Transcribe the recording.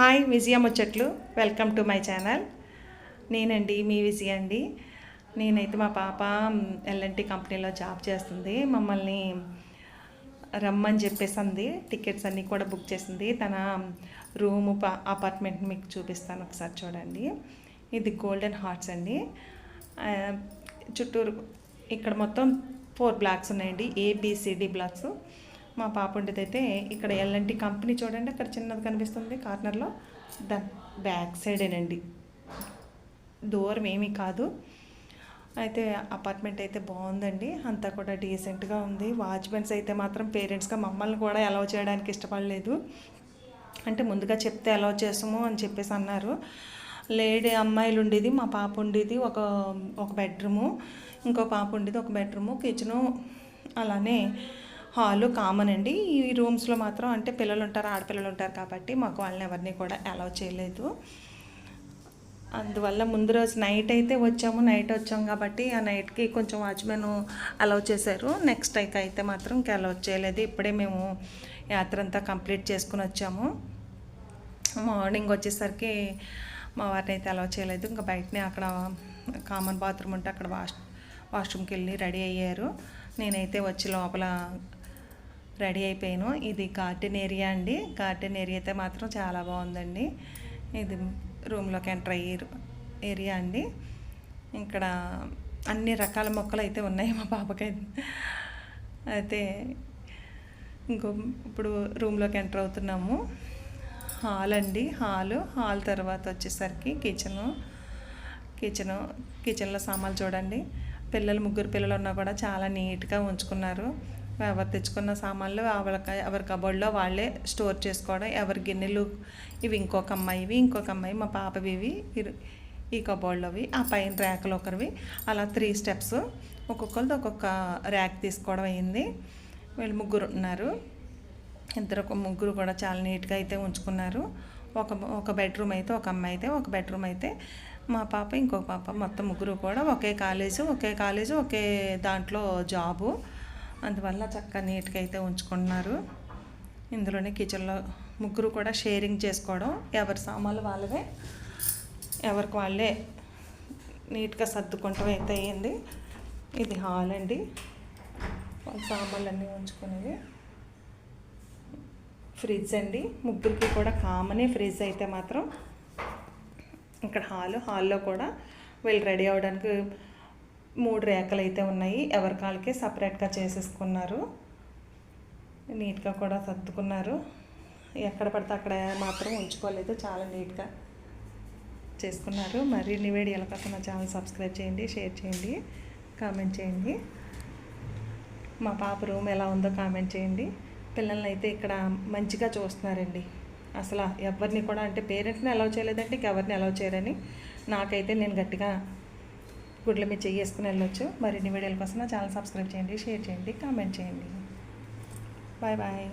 Hi విజయ ముచ్చట్లు. Welcome to my channel నేనండి మీ విజయ అండి. నేనైతే మా పాప ఎల్ఎన్టీ కంపెనీలో జాబ్ చేస్తుంది. మమ్మల్ని రమ్మని చెప్పేసి అంది టికెట్స్ అన్నీ కూడా బుక్ చేసింది. తన రూము అపార్ట్మెంట్ మీకు చూపిస్తాను ఒకసారి చూడండి. ఇది గోల్డెన్ హార్ట్స్ అండి. చుట్టూరు ఇక్కడ మొత్తం ఫోర్ బ్లాక్స్ ఉన్నాయండి. A B C D blocks. మా పాప ఉండేదైతే ఇక్కడ ఎల్ఎన్టీ కంపెనీ చూడండి అక్కడ చిన్నది కనిపిస్తుంది కార్నర్లో. దాని బ్యాక్ సైడేనండి. దూరం ఏమీ కాదు. అయితే అపార్ట్మెంట్ అయితే బాగుందండి. అంతా కూడా డీసెంట్గా ఉంది. వాచ్మెన్స్ అయితే మాత్రం పేరెంట్స్గా మమ్మల్ని కూడా అలౌ చేయడానికి ఇష్టపడలేదు. అంటే ముందుగా చెప్తే అలౌ చేస్తాము అని చెప్పేసి అన్నారు. లేడీ అమ్మాయిలు ఉండేది మా పాప ఉండేది ఒక ఒక బెడ్రూము. ఇంకో పాప ఉండేది ఒక బెడ్రూము కిచెను. అలానే హాలు కామన్ అండి. ఈ రూమ్స్లో మాత్రం అంటే పిల్లలు ఉంటారు ఆడపిల్లలు ఉంటారు కాబట్టి మాకు వాళ్ళని ఎవరిని కూడా అలౌ చేయలేదు. అందువల్ల ముందు రోజు నైట్ అయితే వచ్చాము. నైట్ వచ్చాము కాబట్టి ఆ నైట్కి కొంచెం వాచ్మెన్ అలౌ చేశారు. నెక్స్ట్ అయితే అయితే మాత్రం ఇంకా అలౌ చేయలేదు. ఇప్పుడే మేము యాత్ర అంతా కంప్లీట్ చేసుకుని వచ్చాము. మార్నింగ్ వచ్చేసరికి మా వారిని అయితే అలౌ చేయలేదు. ఇంకా బయటనే అక్కడ కామన్ బాత్రూమ్ ఉంటే అక్కడ వాష్ వాష్రూమ్కి వెళ్ళి రెడీ అయ్యారు. నేనైతే వచ్చి లోపల రెడీ అయిపోయాను. ఇది గార్డెన్ ఏరియా అండి. గార్డెన్ ఏరియా అయితే మాత్రం చాలా బాగుందండి. ఇది రూమ్లోకి ఎంటర్ అయ్యే ఏరియా అండి. ఇక్కడ అన్ని రకాల మొక్కలు అయితే ఉన్నాయి మా పాపకైతే అయితే ఇంకో ఇప్పుడు రూమ్లోకి ఎంటర్ అవుతున్నాము. హాల్ అండి. హాలు హాల్ తర్వాత వచ్చేసరికి కిచెను. కిచెను కిచెన్లో సామాన్లు చూడండి. పిల్లలు ముగ్గురు పిల్లలు ఉన్నా కూడా చాలా నీట్గా ఉంచుకున్నారు. ఎవరు తెచ్చుకున్న సామాన్లు ఎవరికి ఎవరి కబోర్డ్లో వాళ్ళే స్టోర్ చేసుకోవడం. ఎవరి గిన్నెలు ఇవి ఇంకొక అమ్మాయి ఇవి ఇంకొక అమ్మాయి మా పాపవి ఇవి ఈ కబోర్డ్లోవి ఆ పైన ర్యాకులు ఒకరివి. అలా త్రీ స్టెప్స్ ఒక్కొక్కరిది ఒక్కొక్క ర్యాక్ తీసుకోవడం అయింది. వీళ్ళు ముగ్గురు ఉన్నారు. ఇద్దరు ఒక ముగ్గురు కూడా చాలా నీట్గా అయితే ఉంచుకున్నారు. ఒక ఒక బెడ్రూమ్ అయితే ఒక అమ్మాయి అయితే ఒక బెడ్రూమ్ అయితే మా పాప ఇంకొక పాప మొత్తం ముగ్గురు కూడా ఒకే కాలేజు ఒకే కాలేజు ఒకే దాంట్లో జాబు అందువల్ల చక్కగా నీట్గా అయితే ఉంచుకుంటున్నారు ఇందులోనే కిచెన్లో ముగ్గురు కూడా షేరింగ్ చేసుకోవడం ఎవరి సామాన్లు వాళ్ళవే ఎవరికి వాళ్ళే నీట్గా సర్దుకుంటాం అయితే అయ్యింది. ఇది హాల్ అండి. వాళ్ళ సామాన్లు అన్నీ ఉంచుకునేవి ఫ్రిడ్జ్ అండి. ముగ్గురికి కూడా కామనే ఫ్రిడ్జ్ అయితే మాత్రం. ఇక్కడ హాల్ హాల్లో కూడా వీళ్ళు రెడీ అవ్వడానికి మూడు రేఖలు అయితే ఉన్నాయి. ఎవరి కాళ్ళకి సపరేట్గా చేసేసుకున్నారు. నీట్గా కూడా సర్దుకున్నారు. ఎక్కడ పడితే అక్కడ మాత్రం ఉంచుకోలేదు. చాలా నీట్గా చేసుకున్నారు. మరిన్ని వీడియోల కోసం నా ఛానల్ సబ్స్క్రైబ్ చేయండి షేర్ చేయండి కామెంట్ చేయండి. మా పాప రూమ్ ఎలా ఉందో కామెంట్ చేయండి. పిల్లల్ని అయితే ఇక్కడ మంచిగా చూస్తున్నారండి. అసలు ఎవరిని కూడా అంటే పేరెంట్స్ని అలౌ చేయలేదంటే ఇంకెవరిని అలౌ చేయరని నాకైతే నేను గట్టిగా గుడ్ల మీద చేసుకుని వెళ్ళొచ్చు. మరిన్ని వీడియోల కోసం నా ఛానల్ సబ్స్క్రైబ్ చేయండి షేర్ చేయండి కామెంట్ చేయండి. Bye bye.